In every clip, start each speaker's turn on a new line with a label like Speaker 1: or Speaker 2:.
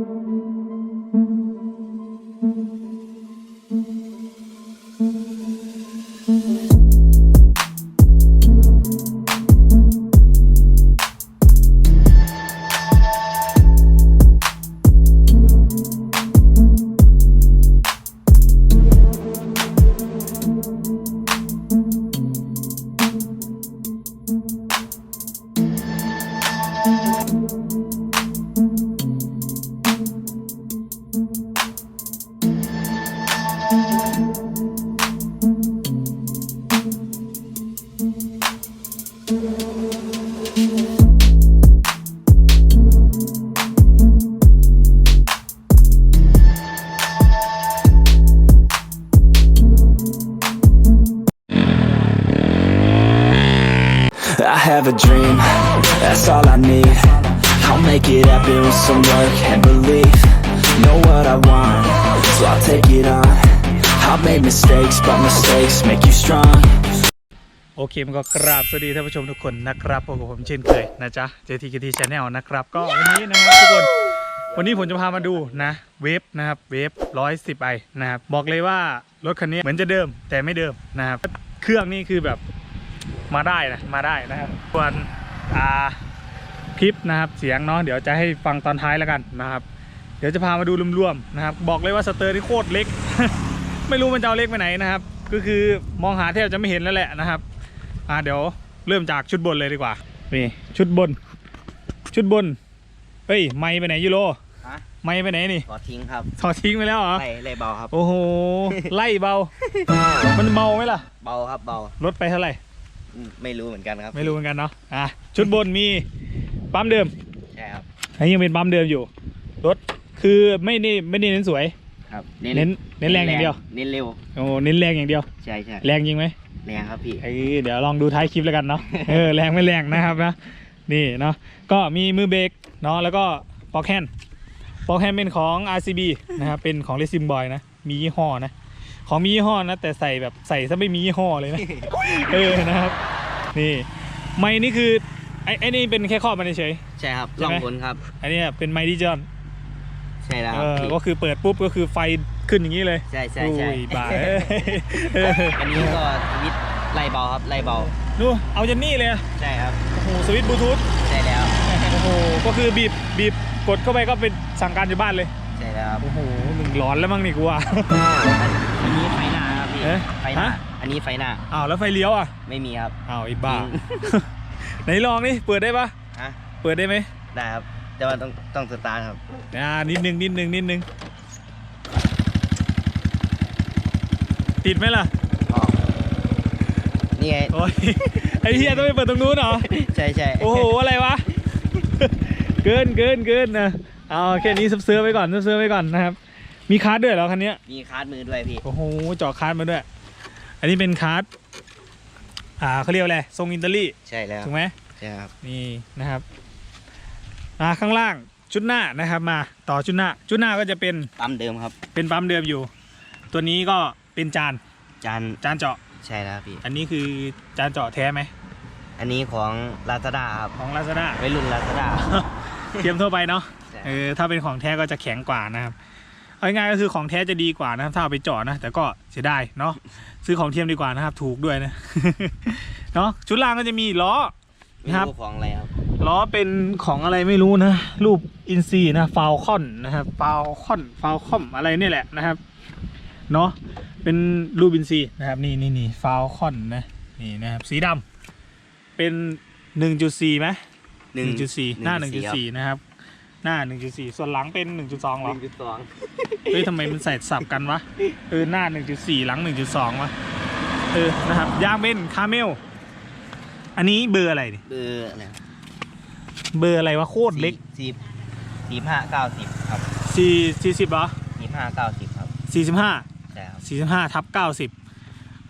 Speaker 1: I have a dream, that's all I need. I'll make it happen with some work and belief. Know what I want, so I'll take it on. I've made mistakes, but mistakes make you strong.
Speaker 2: โอเคมันก็กราบสวัสดีท่านผู้ชมทุกคนนะครับพบกับผมเช่นเคยนะจ๊ะ JTKT Channel นะครับ ก็วันนี้นะครับทุกคน วันนี้ผมจะพามาดูนะ เวฟนะครับ เวฟร้อยสิบไอนะครับ บอกเลยว่ารถคันนี้เหมือนจะเดิมแต่ไม่เดิมนะครับ เครื่องนี่คือแบบ มาได้นะมาได้นะครับส่วนอ่าคลิปนะครับเสียงเนาะเดี๋ยวจะให้ฟังตอนท้ายแล้วกันนะครับเดี๋ยวจะพามาดูรวมๆนะครับ บอกเลยว่าสเตอร์นี่โคตรเล็ก ไม่รู้มันจะเอาเล็กไปไหนนะครับ ก็คือมองหาแทบจะไม่เห็นแล้วแหละนะครับอ่าเดี๋ยวเริ่มจากชุดบนเลยดีกว่านี่ชุดบน ชุดบนเฮ้ยไม่ไปไหนยูโร
Speaker 3: ฮะ
Speaker 2: ไม่ไปไหนนี่
Speaker 3: ขอทิ้งครับ
Speaker 2: ถอดทิ้งไปแล้วเหรอ
Speaker 3: ไล่ไล่เบาครับ
Speaker 2: โอ้โหไล่เบา มันเบาไหมล่ะ
Speaker 3: เบาครับเบา
Speaker 2: ลดไปเท่าไหร่
Speaker 3: อืม ไม่รู้เหมือนกันครับ
Speaker 2: ไม่รู้เหมือนกันเนาะอะชุดบนมีปั๊มเดิม
Speaker 3: ใช่ครับ
Speaker 2: อันนี้ยังเป็นปั๊มเดิมอยู่ รถคือไม่ได้ไม่ได้เน้นสวย
Speaker 3: ครับ
Speaker 2: เน้นเน้นแรงอย่างเดียว
Speaker 3: เน้นเร็ว
Speaker 2: โอ้เน้นแรงอย่างเดียว
Speaker 3: ใช่ใช่
Speaker 2: แรงจริงไหม
Speaker 3: แรงครับพี่
Speaker 2: เอ้ยเดี๋ยวลองดูท้ายคลิปแล้วกันเนาะเออแรงไม่แรงนะครับนะนี่เนาะก็มีมือเบรกเนาะแล้วก็ปอกแฮนด์ปอกแฮนด์เป็นของ RCB นะครับเป็นของ r a c i n g Boy นะมียี่ห้อนะ ของมียี่ห้อนะ แต่ใส่แบบใส่ซะไม่มียี่ห้อเลยนะ เออนะครับ นี่ไม้นี่คือไอ้ไอ้นี่เป็นแค่ครอบมันเฉย
Speaker 3: ใช่ครับ
Speaker 2: ใช่
Speaker 3: ล่อง
Speaker 2: ไหม
Speaker 3: บนครับ
Speaker 2: ๆอันนี้เป็นไม้ดิจิตอล
Speaker 3: ใช่แล้วค
Speaker 2: เอ
Speaker 3: รับ
Speaker 2: อ
Speaker 3: พี่
Speaker 2: ก็คือเปิดปุ๊บก็คือไฟขึ้นอย่างนี้เลย
Speaker 3: ใช่ใช่ใช่
Speaker 2: อุ้ยบ้าเอ้ยเออ
Speaker 3: อันนี้ก็สวิตช์ไล่เบาครับไล่เบา
Speaker 2: ดูเอาจนนี่เลยอะ
Speaker 3: ใช่ครับ
Speaker 2: โอ้โหสวิตช์บลูทูธ
Speaker 3: ใช่แล้ว
Speaker 2: โอ้โหก็คือบีบบีบกดเข้าไปก็เป็นสั่งการอยู่บ้านเลย
Speaker 3: ใช่แล้วครับ
Speaker 2: โอ้โหหนึ่งร้อนแล้วมั้งนี่กูว่า
Speaker 3: อันนี้ไฟหน้าครับพี่
Speaker 2: เอ๊ะ
Speaker 3: ไฟหน้า
Speaker 2: ฮะ
Speaker 3: อันนี้ไฟหน้า
Speaker 2: อ้าวแล้วไฟเลี้ยวอะ
Speaker 3: ไม่มีครับ
Speaker 2: อ้าวไอ้บ้า
Speaker 3: จริง
Speaker 2: ไหนลองนี่เปิดได้ปะ
Speaker 3: ฮะ
Speaker 2: เปิดได้ไหม
Speaker 3: ได้ครับ แต่ว่าต้องต้องสตาร์ทครับ
Speaker 2: อ่านิดนึงนิดนึงนิดนึงติดไหมล่ะ
Speaker 3: อ๋อนี่ไง
Speaker 2: โอ้ย ไอ้เฮียต้องไปเปิดตรงนู้นเหรอ
Speaker 3: ใช่ใช่
Speaker 2: โอ้โห อะไรวะ เกินเกินเกินนะ เอาแค่นี้ซับเซื้อไว้ก่อนซับเซื้อไว้ก่อนนะครับ มีคาร์ดด้วยเหรอคันเนี้ย
Speaker 3: มีคาร์ดมือด้วยพี่
Speaker 2: โอ้โหเจาะคาร์ดมาด้วย อันนี้เป็นคาร์ดอ่าเขาเรียกว่าอะไรทรงอินเตอรี่
Speaker 3: ใช่แล้ว
Speaker 2: ถูกไหม
Speaker 3: ใช่ครับ
Speaker 2: นี่นะครับอ่าข้างล่างชุดหน้านะครับมาต่อชุดหน้าชุดหน้าก็จะเป็น
Speaker 3: ปั๊มเดิมครับ
Speaker 2: เป็นปั๊มเดิมอยู่ ตัวนี้ก็เป็นจาน
Speaker 3: จาน
Speaker 2: จานเจาะ
Speaker 3: ใช่แล้วพี่
Speaker 2: อันนี้คือจานเจาะแท้ไหม
Speaker 3: อันนี้ของลาซาด้าครับ
Speaker 2: ของลาซาด้า
Speaker 3: ไว้รุ่นลาซาด้า
Speaker 2: เทียมทั่วไปเนาะ
Speaker 3: ใช่
Speaker 2: เออถ้าเป็นของแท้ก็จะแข็งกว่านะครับเอาง่ายๆก็คือของแท้จะดีกว่านะครับถ้าเอาไปเจาะนะ แต่ก็เสียดายเนาะซื้อของเทียมดีกว่านะครับ ถูกด้วยนะเนาะชุดล่างก็จะมีล้อ
Speaker 3: ไม่
Speaker 2: ครับ
Speaker 3: รู้ของอะไรครับ
Speaker 2: ล้อเป็นของอะไรไม่รู้นะ รูปอินซีนะฟาวคอนนะครับฟาวคอนฟาวคอมอะไรนี่แหละนะครับเนาะเป็นรูปอินซีนะครับ นี่นี่นี่ฟาวคอนนะนี่นะครับ สีดำเป็น1.4ไหม1.4หน้า1.4นะครับ หน้า 1.4 ส่วนหลังเป็น 1.2หร
Speaker 3: ห
Speaker 2: อ
Speaker 3: นึ่งจุดสอง
Speaker 2: เฮ้ยทำไมมันใส่สับกันวะเออหน้า 1.4 หลัง 1.2วะเออนะครับยางเป็นคาเมลอันนี้เบอร์อะไรนี่
Speaker 3: เบอร์อะไรครับ
Speaker 2: เบอร์อะไรวะโคตรเล็ก
Speaker 3: สี่สี่ห้าเก้าสิบครับ
Speaker 2: สี่สี่สิบเหรอ
Speaker 3: สี่ห้าเก้าสิบครับ
Speaker 2: สี่สิบห้า
Speaker 3: ใช่ครับ
Speaker 2: สี่สิบห้าทับเก้าสิบ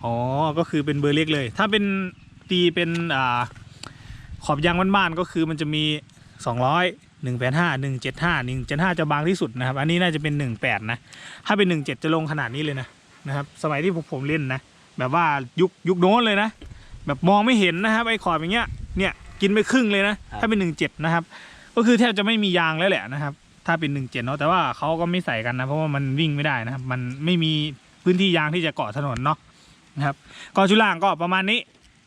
Speaker 2: อ๋อ ก็คือเป็นเบอร์เล็กเลย ถ้าเป็นตีเป็น อ่า ขอบยางบ้านๆก็คือมันจะมีสองร้อย หนึ่งแปดห้าหนึ่งเจ็ดห้าหนึ่งเจ็ดห้าจะบางที่สุดนะครับ อันนี้น่าจะเป็นหนึ่งแปดนะ ถ้าเป็นหนึ่งเจ็ดจะลงขนาดนี้เลยนะนะครับ สมัยที่พวกผมเล่นนะ แบบว่ายุคยุคโน้นเลยนะ แบบมองไม่เห็นนะครับไอ้ขอบอย่างเงี้ย เนี่ยกินไปครึ่งเลยนะ ถ้าเป็นหนึ่งเจ็ดนะครับ ก็คือแทบจะไม่มียางแล้วแหละนะครับ ถ้าเป็นหนึ่งเจ็ดเนาะ แต่ว่าเขาก็ไม่ใส่กันนะ เพราะว่ามันวิ่งไม่ได้นะครับ มันไม่มีพื้นที่ยางที่จะเกาะถนนเนาะนะครับก็ชุดล่างก็ประมาณนี้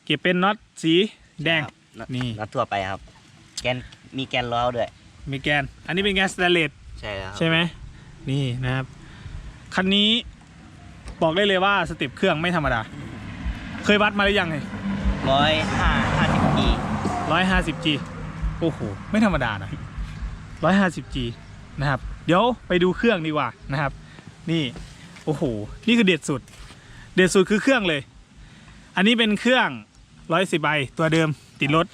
Speaker 2: เก็บเป็นน็อตสีแดง
Speaker 3: ครับ
Speaker 2: นี่
Speaker 3: นัดทั่วไปครับ แกนมีแกนล้อด้วย
Speaker 2: มีแกน อันนี้เป็นแกนสแตนเลส
Speaker 3: ใช่แล้วครับ
Speaker 2: ใช่ไหมนี่นะครับ คันนี้บอกได้เลยว่าสเต็ปเครื่องไม่ธรรมดา เคยวัดมาหรือยังไง
Speaker 3: ร้อยห้าห้าสิบกี
Speaker 2: ร้อยห้าสิบจีโอ้โห ไม่ธรรมดานะร้อยห้าสิบจีนะครับ เดี๋ยวไปดูเครื่องดีกว่านะครับ นี่ โอ้โห นี่คือเด็ดสุด เด็ดสุดคือเครื่องเลย อันนี้เป็นเครื่องร้อยสิบใบตัวเดิมติดรถ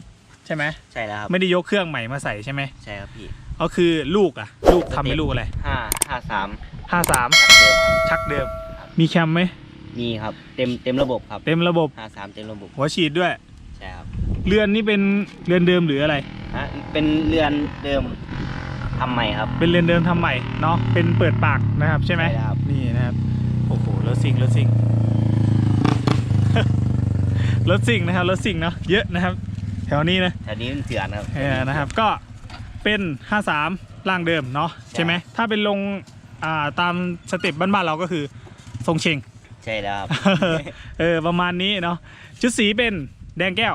Speaker 2: ใช่ไหม
Speaker 3: ใช่แล้วครับ
Speaker 2: ไม่ได้ยกเครื่องใหม่มาใส่ใช่ไหม
Speaker 3: ใช่ครับพี่
Speaker 2: ก็คือลูกอะลูกทำเป็นลูกอะไร
Speaker 3: ห้าห้าสาม
Speaker 2: ห้าสาม
Speaker 3: จากเดิม
Speaker 2: ชักเดิม มีแคมไหม
Speaker 3: มีครับเต็มเต็มระบบครับ
Speaker 2: เต็มระบบ
Speaker 3: ห้าสามเต็มระบบ
Speaker 2: หัวฉีดด้วย
Speaker 3: ใช่ครับ
Speaker 2: เรือนนี่เป็นเรือนเดิมหรืออะไร
Speaker 3: ฮะเป็นเรือนเดิมทำใหม่ครับ
Speaker 2: เป็นเรือนเดิมทำใหม่เนาะเป็นเปิดปากนะครับใช่ไหม
Speaker 3: ใช่ครับ
Speaker 2: นี่นะครับโอ้โหรถซิ่งรถซิ่งรถซิ่งนะครับรถซิ่งเนาะเยอะนะครับแถวนี้นะ
Speaker 3: แถวนี้มันเถื่อนครับ
Speaker 2: เออนะครับก็เป็น 53 ล่างเดิมเนาะใช่ไหมถ้าเป็นลงอ่าตามสเต็ปบ้านๆเราก็คือทรงเชง
Speaker 3: ใช่แล้วครับ
Speaker 2: เออประมาณนี้เนาะชุดสีเป็นแดงแก้ว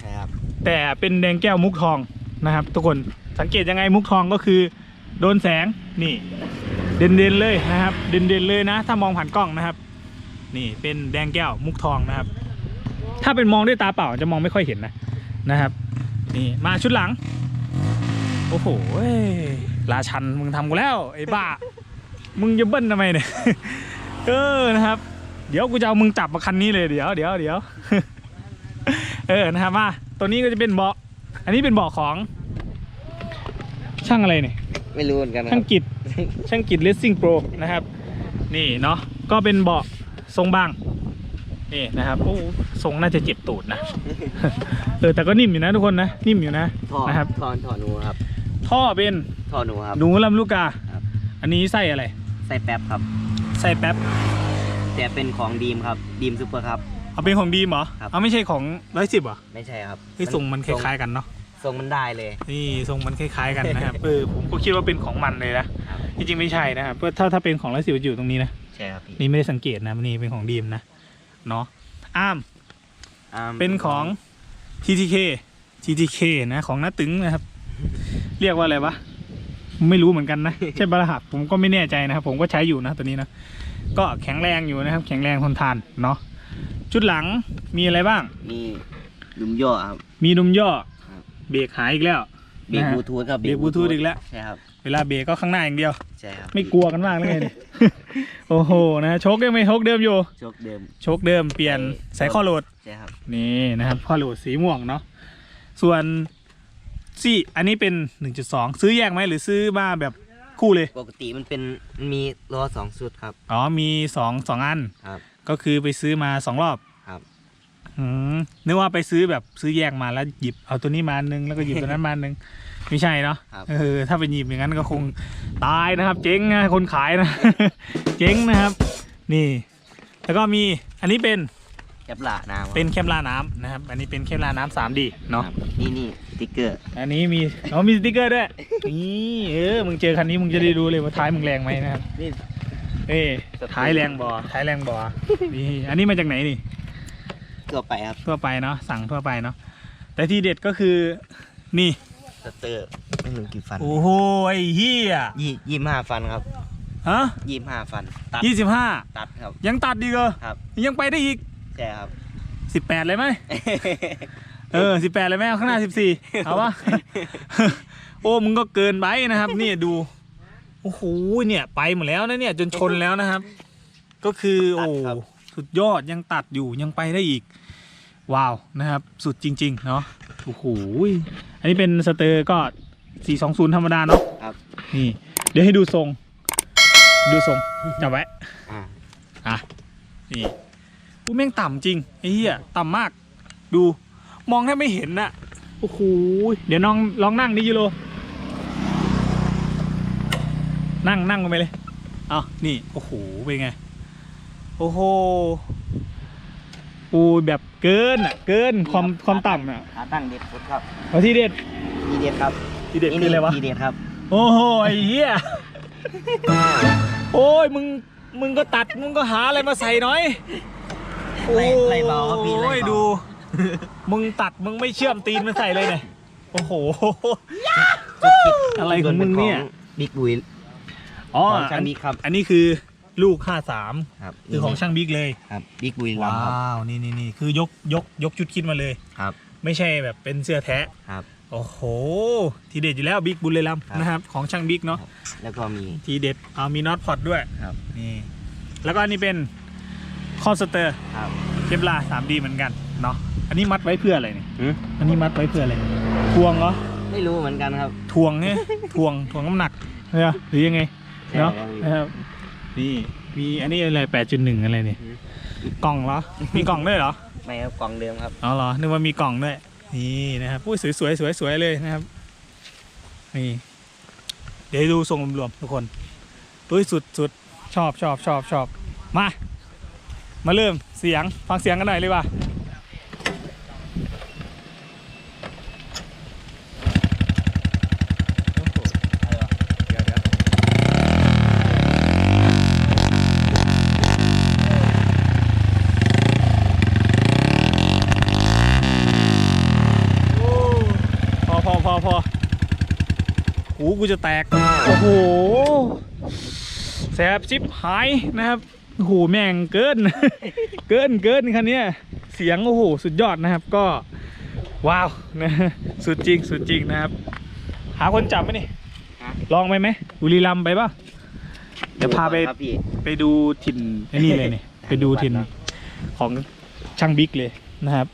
Speaker 3: ใช่ครับ
Speaker 2: แต่เป็นแดงแก้วมุกทองนะครับ ทุกคนสังเกตยังไงมุกทองก็คือ โดนแสงนี่เด่นเด่นๆเลยนะครับเด่นเด่นๆเลยนะ ถ้ามองผ่านกล้องนะครับ นี่เป็นแดงแก้วมุกทองนะครับ ถ้าเป็นมองด้วยตาเปล่าจะมองไม่ค่อยเห็นนะ นะครับนี่มาชุดหลัง โอ้โหเว้ยราชันมึงทำกูแล้วไอ้บ้า มึงจะเบิ้ลทำไมเนี่ยเออนะครับ เดี๋ยวกูจะเอามึงจับมาคันนี้เลยเดี๋ยวเดี๋ยวเดี๋ยวเออนะครับว่าตัวนี้ก็จะเป็นเบาะอันนี้เป็นเบาะของ ช่างอะไรเนี่ย
Speaker 3: ไม่รู้เหมือนกันค
Speaker 2: ช่า
Speaker 3: รั
Speaker 2: ง
Speaker 3: บ
Speaker 2: กิจช่างกิจเลสซิ่งโปรนะครับ นี่เนาะก็เป็นเบาะทรงบาง นี่นะครับโอ้ทรงน่าจะเจ็บตูดนะ เออแต่ก็นิ่มอยู่นะทุกคนนะ นิ่มอยู่นะ
Speaker 3: ท่อ
Speaker 2: นะครับ
Speaker 3: ท่อท่อหนูครับ
Speaker 2: ท่อเป็น
Speaker 3: ท่อหนูครับ
Speaker 2: หนูลำลูกกา
Speaker 3: ครับ
Speaker 2: อันนี้ไส้อะไร
Speaker 3: ใส่แป๊บครับ
Speaker 2: ไส้แป๊บ
Speaker 3: แต่เป็นของดีมครับ ดีมซูเปอร์ครับ
Speaker 2: เอาเป็นของดีมเหรอ
Speaker 3: ครับ
Speaker 2: เอาไม่ใช่ของร้อยสิบเหรอ
Speaker 3: ไม่ใช่ครับ
Speaker 2: ที่ทรงมันคล้ายๆกันเนาะ
Speaker 3: ทรงมันได้เลย
Speaker 2: นี่ทรงมันคล้ายๆกันนะครับ เออผมก็คิดว่าเป็นของมันเลยนะ
Speaker 3: ครับ
Speaker 2: จริงๆไม่ใช่นะครับเพราะถ้าถ้าเป็นของร้อยสิบอยู่ตรงนี้นะ
Speaker 3: ใช่ครับพี่
Speaker 2: นี่ไม่ได้สังเกตนะนี่เป็นของดีมนะ เนาะอาร์ม
Speaker 3: อ่า
Speaker 2: เป็นของ TTK TTK นะของน้าตึงนะครับ เรียกว่าอะไรวะไม่รู้เหมือนกันนะ ใช่บรหัสผมก็ไม่แน่ใจนะครับ ผมก็ใช้อยู่นะตัวนี้นะก็แข็งแรงอยู่นะครับ แข็งแรงทนทานเนาะชุดหลังมีอะไรบ้าง
Speaker 3: มีดุมย่อครับ
Speaker 2: มีนุมย่อ
Speaker 3: ครับ
Speaker 2: เบรกหายอีกแล้ว
Speaker 3: เบรก
Speaker 2: นะฮะ
Speaker 3: บลูทูธครับ
Speaker 2: เบรกบลูทูธอีกแล้ว
Speaker 3: ใช่ครับ
Speaker 2: เวลาเบรกก็ข้างหน้าอย่างเดียว
Speaker 3: ใช่ครับ
Speaker 2: ไม่กลัวกันบ้างเลยไงเนี่ย โอ้โหนะโชคยังไม่โชคเดิมอยู่
Speaker 3: โชคเดิม
Speaker 2: โชคเดิมเปลี่ยน
Speaker 3: ใส่
Speaker 2: ใส่ข้อโหลด
Speaker 3: ใช่ครับ
Speaker 2: นี่นะครับข้อโหลดสีม่วงเนาะส่วนซี่อันนี้เป็น 1.2 ซื้อแยกไหมหรือซื้อมาแบบคู่เลย
Speaker 3: ปกติมันเป็นมันมีล้อสองชุดครับ
Speaker 2: อ๋อมี2 2อัน
Speaker 3: ครับ
Speaker 2: ก็คือไปซื้อมา2รอบ
Speaker 3: ครับ
Speaker 2: อืมนึกว่าไปซื้อแบบซื้อแยกมาแล้วหยิบเอาตัวนี้มาอันนึงแล้วก็หยิบตัวนั้นมาอันนึง ไม่ใช่เนาะ
Speaker 3: ครับ
Speaker 2: เออถ้าไปหยิบอย่างนั้นก็คงตายนะครับ เจ๊งนะคนขายนะ เจ๊งนะครับ นี่ แล้วก็มีอันนี้เป็น
Speaker 3: แคปลาน้ำครับ
Speaker 2: เป็นแคมราน้ำนะครับ อันนี้เป็นแคมราน้ำ 3D เนาะ
Speaker 3: ครับนี่นี่สติ๊กเกอร์
Speaker 2: อันนี้มีอ๋อมีสติ๊กเกอร์ด้วยนี่เออมึงเจอคันนี้มึงจะได้รู้เลยว่าท้ายมึงแรงไหมนะครับ
Speaker 3: นี่
Speaker 2: เอ้ท้ายแรงบอท้ายแรงบอนี่อันนี้มาจากไหนนี่
Speaker 3: ทั่วไปครับ
Speaker 2: ทั่วไปเนาะสั่งทั่วไปเนาะแต่ที่เด็ดก็คือนี่
Speaker 3: สเตอร์ไม่รู้กี่ฟัน
Speaker 2: โอ้โหไอ้เฮีย
Speaker 3: ยี่ยี่ห้าฟันครับ
Speaker 2: ฮะ
Speaker 3: ยี่ห้าฟัน ตัด
Speaker 2: ยี่สิบห้า
Speaker 3: ตัดครับ
Speaker 2: ยังตัดดีกเหรอ
Speaker 3: ครับ
Speaker 2: ยังไปได้อีก
Speaker 3: ใช่ครับ
Speaker 2: สิบแปดเลยไหมเออสิบแปดเลยไหมเอาข้างหน้าสิบสี่เอาวะโอ้มึงก็เกินไปนะครับนี่ดูโอ้โหเนี่ยไปหมดแล้วนะเนี่ยจนชนแล้วนะครับ ก็คือโอ้
Speaker 3: ตัดครับ
Speaker 2: สุดยอดยังตัดอยู่ยังไปได้อีก ว้าวนะครับสุดจริง ๆ เนาะโอ้โหอันนี้เป็นสเตอร์ก็ 420 ธรรมดาเนาะ
Speaker 3: ครับ
Speaker 2: นี่ เดี๋ยวให้ดูทรง ดูทรงจับไว้
Speaker 3: อ่า
Speaker 2: อะนี่อู้แม่งต่ำจริงไอ้เหี้ยต่ำมาก ดูมองแทบไม่เห็นน่ะโอ้โหเดี๋ยวน้องลองนั่งดิยูโรนั่งนั่งลงไปเลย เอานี่ โอ้โห เป็นไง โอ้โห โอ้ยแบบเกินอะ เกินความความต่ำอะ
Speaker 3: ขาตั้งเด็ดสุดครับ
Speaker 2: เอาที่เด็ด
Speaker 3: ทีเด็ดครับ
Speaker 2: ที่เด็ดคืออะไรวะ
Speaker 3: ทีเด็ดครับ
Speaker 2: โอ้โหไอ้เหี้ยโอ้ยมึงมึงก็ตัดมึงก็หาอะไรมาใส่หน่อย
Speaker 3: ไล่ไล่เบาครับพี่ไล่
Speaker 2: โอ้ย
Speaker 3: เบา
Speaker 2: ดู มึงตัดมึงไม่เชื่อมตีนมันใส่เลยเนี่ยโอ้โหอะไรของมึงเนี่ย
Speaker 3: บิ๊กบุย
Speaker 2: อ๋อ
Speaker 3: ของช่างบิ๊กครับ
Speaker 2: อันนี้คือ ลูก 53
Speaker 3: ครับ
Speaker 2: คือของช่างบิ๊กเลย
Speaker 3: ครับบิ๊กบุย
Speaker 2: ว้
Speaker 3: ลำครับา
Speaker 2: วนี่นี่นี่คือยกยกยกชุดคิดมาเลย
Speaker 3: ครับ
Speaker 2: ไม่ใช่แบบเป็นเสื้อแท้
Speaker 3: ครับ
Speaker 2: โอ้โห ทีเด็ดอยู่แล้วบิ๊กบุญเลยล
Speaker 3: ครับำ
Speaker 2: นะครับ ของช่างบิ๊กเนาะ
Speaker 3: แล้วก็มี
Speaker 2: ทีเด็ดเอามีน็อตพอตด้วย
Speaker 3: ครับ
Speaker 2: นี่ แล้วก็อันนี้เป็นคอสเตอร์
Speaker 3: ครับ
Speaker 2: เคปลา 3D เหมือนกันเนาะ อันนี้มัดไว้เพื่ออะไรเนี่ย
Speaker 3: หืม
Speaker 2: อันนี้มัดไว้เพื่ออะไร ทวงเหรอ
Speaker 3: ไม่รู้เหมือนกันครับ
Speaker 2: ทวงเนี่ย ทวงทวงน้ำหนักเหรอหรือยังไง
Speaker 3: ใช่
Speaker 2: เนาะ
Speaker 3: ครับ
Speaker 2: นะครับ นี่มีอันนี้อะไร8.1อะไรเนี่ย
Speaker 3: อืม
Speaker 2: กล่องเหรอ มีกล่องด้วยเหรอ
Speaker 3: ไม่ครับกล่องเดิมครับ
Speaker 2: อ๋อเหรอ นึกว่ามีกล่องด้วย นี่นะครับอุ้ยสวยสวยสวยสวยเลยนะครับ นี่ เดี๋ยวดูทรงรวมๆทุกคนอุ้ยสุดสุดชอบชอบชอบชอบมา มาเริ่มเสียงฟังเสียงกันหน่อยเลยว่ะเดี๋ยวเดี๋ยวโอ้พอพอพอพอหู กูจะแตก โอ้โหแสบชิบหายนะครับโอ้โหแม่งเกิน เกินเกินคันเนี้ยเสียงโอ้โหสุดยอดนะครับก็ ว้าวนะสุดจริงสุดจริงนะครับ หาคนจับไหมนี่
Speaker 3: ฮะ
Speaker 2: ลองไปไหมบุรีรัมย์ไปป่ะเดี๋ยวพาไป
Speaker 3: ครับพี่
Speaker 2: ไปดูถิ่นไอ้นี่เลยนี่ไปดูถิ่นของช่างบิ๊กเลยนะครับ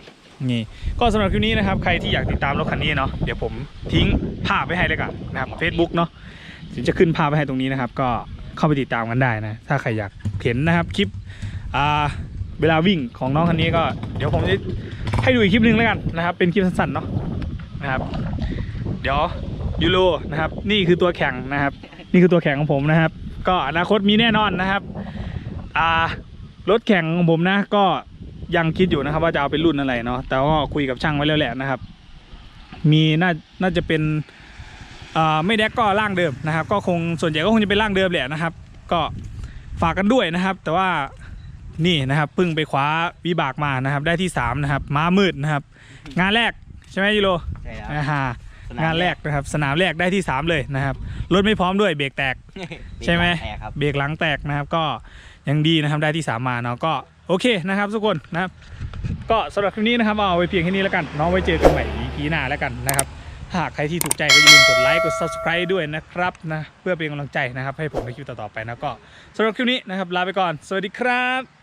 Speaker 2: นี่ก็สำหรับคลิปนี้นะครับ ใครที่อยากติดตามรถคันนี้เนาะเดี๋ยวผมทิ้งภาพไว้ให้เลยกันนะครับ Facebook เนาะถึงจะขึ้นภาพไว้ให้ตรงนี้นะครับ ก็เข้าไปติดตามกันได้นะ ถ้าใครอยากเห็นนะครับคลิปอ่าเวลาวิ่งของน้องคันนี้ก็เดี๋ยวผมจะให้ดูอีกคลิปหนึ่งแล้วกันนะครับ เป็นคลิปสั้นๆเนาะนะครับ เดี๋ยวยูโรนะครับ นี่คือตัวแข่งนะครับ นี่คือตัวแข่งของผมนะครับ ก็อนาคตมีแน่นอนนะครับอ่ารถแข่งของผมนะก็ ยังคิดอยู่นะครับ ว่าจะเอาเป็นรุ่นอะไรเนาะแต่ว่าคุยกับช่างไว้แล้วแหละนะครับ มีน่าน่าจะเป็นอ่าไม่แดกก็ร่างเดิมนะครับ ก็คงส่วนใหญ่ก็คงจะเป็นร่างเดิมแหละนะครับ ก็ฝากกันด้วยนะครับ แต่ว่านี่นะครับเพิ่งไปคว้าวิบากมานะครับ ได้ที่สามนะครับม้ามืดนะครับ งานแรกใช่ไหมยูโร
Speaker 3: ใช่ครับ
Speaker 2: อ่าฮะ
Speaker 3: สนาม
Speaker 2: งานแรกนะครับ สนามแรกได้ที่สามเลยนะครับรถไม่พร้อมด้วยเบรกแตก ใช่ไหม
Speaker 3: แอร์ครับ
Speaker 2: เบรกหลังแตกนะครับ ก็ ยังดีนะครับได้ที่สามมาเนาะก็โอเคนะครับทุกคนนะครับ ก็สำหรับคลิปนี้นะครับเอาไว้เพียงแค่นี้แล้วกันน้องไว้เจอกันใหม่ EP หน้าแล้วกันนะครับหากใครที่ถูกใจก็อย่าลืมกดไลค์กด subscribe ด้วยนะครับนะเพื่อเป็นกำลังใจนะครับ ให้ผมในคลิปต่อๆไปนะก็สำหรับคลิปนี้นะครับลาไปก่อน สวัสดีครับ